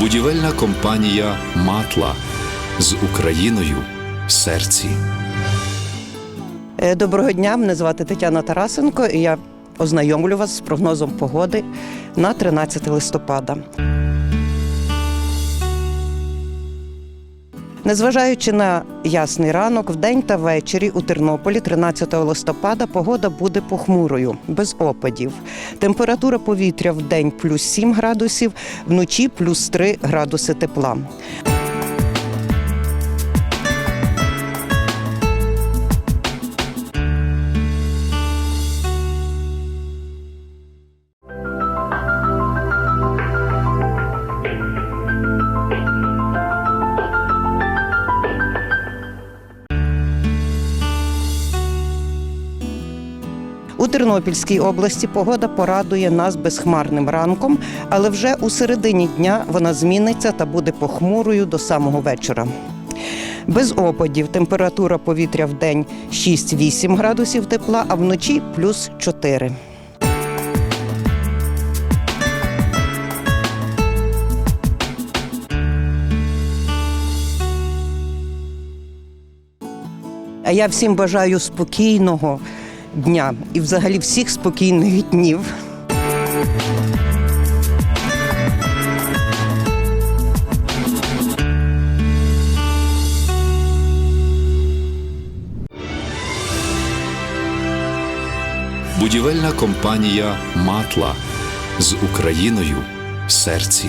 Будівельна компанія Матла з Україною в серці. Е, Доброго дня, мене звати Тетяна Тарасенко, і я ознайомлю вас з прогнозом погоди на 13 листопада. Незважаючи на ясний ранок, вдень та ввечері у Тернополі 13 листопада погода буде похмурою, без опадів. Температура повітря в день плюс 7 градусів, вночі плюс 3 градуси тепла. У Тернопільській області погода порадує нас безхмарним ранком, але вже у середині дня вона зміниться та буде похмурою до самого вечора. Без опадів температура повітря в день 6-8 градусів тепла, а вночі плюс 4. А я всім бажаю спокійного дня і взагалі всіх спокійних днів. Будівельна компанія Матла з Україною в серці.